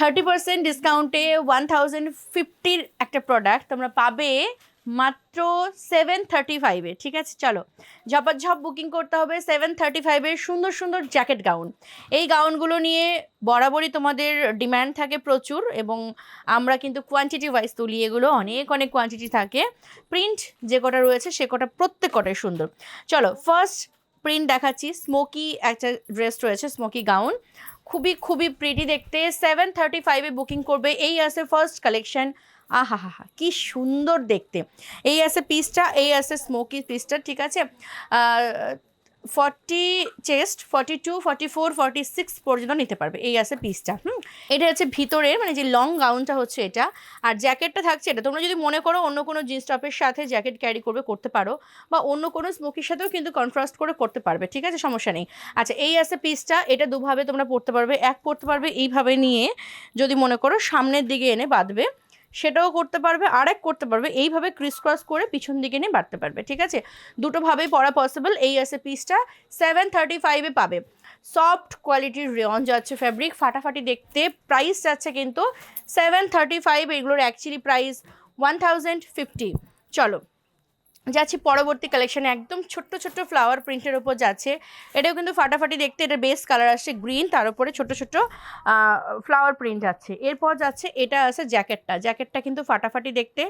Thirty percent ডিসকাউন্টে one thousand ফিফটির একটা প্রোডাক্ট তোমরা পাবে মাত্র সেভেন থার্টি ফাইভে ঠিক আছে? চলো, ঝপাঝপ বুকিং করতে হবে সেভেন থার্টি ফাইভের সুন্দর সুন্দর জ্যাকেট গাউন এই গাউনগুলো নিয়ে বরাবরই তোমাদের ডিম্যান্ড থাকে প্রচুর এবং আমরা কিন্তু কোয়ান্টিটি ওয়াইজ তুলি, এগুলো অনেক অনেক কোয়ান্টিটি থাকে। প্রিন্ট যে কটা রয়েছে সে কটা প্রত্যেক কটাই সুন্দর। চলো ফার্স্ট প্রিন্ট দেখাচ্ছি স্মোকি একটা ড্রেস রয়েছে স্মোকি গাউন খুবই খুবই প্রিটি দেখতে। সেভেন থার্টি ফাইভে বুকিং করবে এই আছে ফার্স্ট কালেকশন আহা হা হা কি সুন্দর দেখতে। এই আছে পিসটা এই আছে স্মোকি পিসটা ঠিক আছে? Forty chest, forty two, forty four, forty six পর্যন্ত নিতে পারবে। এই আছে পিসটা হুম? এটা হচ্ছে ভিতরের মানে যে লং গাউনটা হচ্ছে এটা। আর জ্যাকেটটা থাকছে এটা। তোমরা যদি মনে করো অন্য কোনো জিন্স টপের সাথে জ্যাকেট ক্যারি করবে, করতে পারো। বা অন্য কোনো স্মোকির সাথেও কিন্তু কনট্রাস্ট করে করতে পারবে, ঠিক আছে? সমস্যা নেই। আচ্ছা এই আছে পিসটা এটা দুভাবে তোমরা পড়তে পারবে, এক পড়তে পারবে। এইভাবে নিয়ে যদি মনে করো সামনের দিকে এনে বাঁধবে সেটাও করতে পারবে আর এক করতে পারবে, এইভাবে ক্রিস ক্রস করে পিছন দিকে নিয়ে বাড়তে পারবে, ঠিক আছে? দুটোভাবেই পড়া পসিবল এই আছে পিসটা সেভেন থার্টি ফাইভে পাবে। সফট কোয়ালিটির রেয়ন যাচ্ছে ফ্যাব্রিক ফাটাফাটি দেখতে প্রাইস যাচ্ছে কিন্তু সেভেন থার্টি ফাইভ এগুলোর actually price one thousand fifty চলো যাচ্ছি পরবর্তী কালেকশনে একদম ছোট্ট ছোট্ট ফ্লাওয়ার প্রিন্টের ওপর যাচ্ছে। এটাও কিন্তু ফাটাফাটি দেখতে এটা বেস কালার আসছে গ্রিন তার উপরে ছোট ছোট ফ্লাওয়ার প্রিন্ট আছে। এরপর যাচ্ছে, এটা আছে জ্যাকেটটা জ্যাকেটটা কিন্তু ফাটাফাটি দেখতে।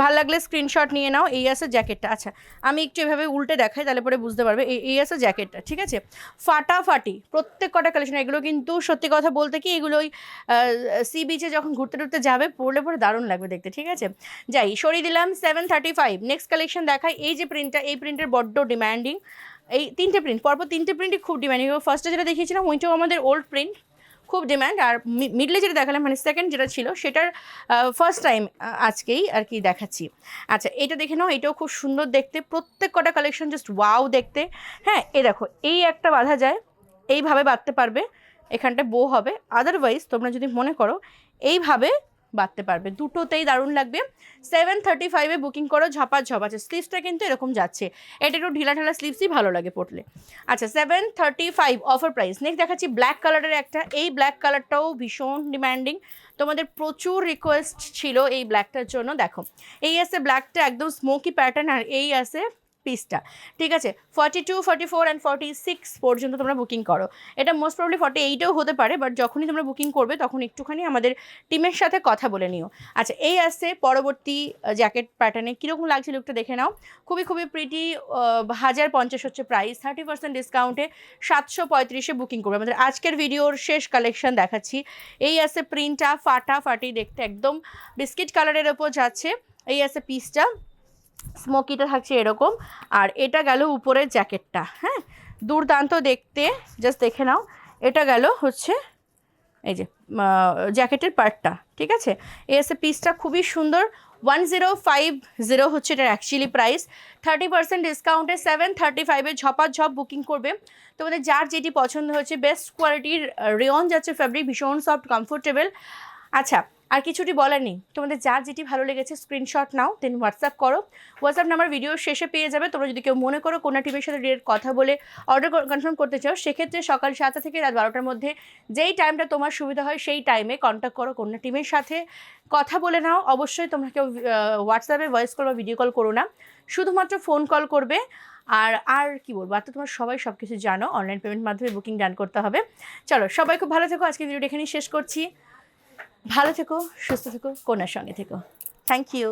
ভালো লাগলে স্ক্রিনশট নিয়ে নাও, এই আছে জ্যাকেটটা আচ্ছা আমি একটু এভাবে উল্টে দেখাই, তাহলে পরে বুঝতে পারবে। এই আছে জ্যাকেটটা ঠিক আছে? ফাটাফাটি, প্রত্যেক কটা কালেকশন এগুলো কিন্তু সত্যি কথা বলতে কি এগুলো ওই সি বিচে যখন ঘুরতে টুরতে যাবে, পড়লে পরে দারুণ লাগবে দেখতে, ঠিক আছে? যাই, সরিয়ে দিলাম seven thirty five next collection দেখাই এই যে প্রিন্টটা এই প্রিন্টের বড্ড ডিম্যান্ডিং এই তিনটে প্রিন্ট পরপর তিনটে প্রিন্টই খুব ডিমান্ডিং ফার্স্টে যেটা দেখিয়েছিলাম ওইটাও আমাদের ওল্ড প্রিন্ট খুব ডিম্যান্ড আর মিডলে যেটা দেখালাম মানে সেকেন্ড যেটা ছিল, সেটার ফার্স্ট টাইম আজকেই আর কি দেখাচ্ছি। আচ্ছা এটা দেখে নাও, এটাও খুব সুন্দর দেখতে। প্রত্যেক কটা কালেকশন জাস্ট ওয়াও দেখতে। হ্যাঁ এ দেখো, এই একটা বাঁধা যায়, এইভাবে বাঁধতে পারবে, এখানটা বো হবে। আদারওয়াইজ তোমরা যদি মনে করো, এইভাবে বাঁধতে পারবে। দুটোতেই দারুণ লাগবে। সেভেন থার্টি ফাইভে বুকিং করো ঝাপা ঝপ আছে স্লিভসটা কিন্তু এরকম যাচ্ছে। এটা একটু ঢিলা ঢালা স্লিভসই ভালো লাগে পড়লে আচ্ছা seven thirty five offer price next দেখাচ্ছি ব্ল্যাক কালারের একটা। এই ব্ল্যাক কালারটাও ভীষণ ডিম্যান্ডিং তোমাদের প্রচুর রিকোয়েস্ট ছিল এই ব্ল্যাকটার জন্য। দেখো, এই আছে ব্ল্যাকটা একদম স্মোকি প্যাটার্ন আর এই আছে পিসটা ঠিক আছে? Forty two forty four and forty six পর্যন্ত তোমরা বুকিং করো। এটা মোস্ট প্রবলি ফর্টি এইটেও হতে পারে বাট যখনই তোমরা বুকিং করবে, তখন একটুখানি আমাদের টিমের সাথে কথা বলে নিও। আচ্ছা এই আসছে পরবর্তী জ্যাকেট প্যাটার্নে কীরকম লাগছে লুকটা দেখে নাও। খুবই খুবই প্রিটি হাজার পঞ্চাশ হচ্ছে প্রাইস থার্টি পার্সেন্ট ডিসকাউন্টে সাতশো পঁয়ত্রিশে বুকিং করবে। আমাদের আজকের ভিডিওর শেষ কালেকশন দেখাচ্ছি। এই আছে প্রিন্টটা ফাটা ফাটি দেখতে একদম বিস্কিট কালারের ওপর যাচ্ছে। এই আছে পিসটা স্মোকিটা থাকছে এরকম। আর এটা গেল উপরের জ্যাকেটটা হ্যাঁ? দুর্দান্ত দেখতে জাস্ট দেখে নাও। এটা গেল হচ্ছে এই যে জ্যাকেটের পার্টটা, ঠিক আছে? এসে পিসটা খুবই সুন্দর। ওয়ান জিরো ফাইভ জিরো হচ্ছে এটার অ্যাকচুয়ালি প্রাইস থার্টি পার্সেন্ট ডিসকাউন্টে সেভেন থার্টি ফাইভে ঝপা ঝপ বুকিং করবে। তোমাদের যার যেটি পছন্দ হচ্ছে বেস্ট কোয়ালিটির রেয়ন যাচ্ছে ফ্যাব্রিক ভীষণ সফট কমফোর্টেবল আচ্ছা আর কিছুটি বলার নেই। তোমাদের যার যেটি ভালো লেগেছে স্ক্রিনশট নাও দেন হোয়াটসঅ্যাপ করো। হোয়াটসঅ্যাপ নাম্বার ভিডিও শেষে পেয়ে যাবে। তোমরা যদি কেউ মনে করো কোনো টিমের সাথে ডিরেক্ট কথা বলে অর্ডার কনফার্ম করতে চাও, সেক্ষেত্রে সকাল সাতটা থেকে রাত বারোটার মধ্যে যেই টাইমটা তোমার সুবিধা হয়, সেই টাইমে কন্ট্যাক্ট করো কোনো টিমের সাথে। কথা বলে নাও। অবশ্যই তোমরা কেউ হোয়াটসঅ্যাপে ভয়েস কল বা ভিডিও কল করো না। শুধুমাত্র ফোন কল করবে। আর আর কি বলব? আর তো তোমার সবাই সব কিছু জানো। অনলাইন পেমেন্ট মাধ্যমে বুকিং ডান করতে হবে। চলো, সবাই খুব ভালো থেকো। আজকে ভিডিওটা এখানেই শেষ করছি। ভালো থেকো সুস্থ থেকো কন্যার সঙ্গে থেকো। Thank you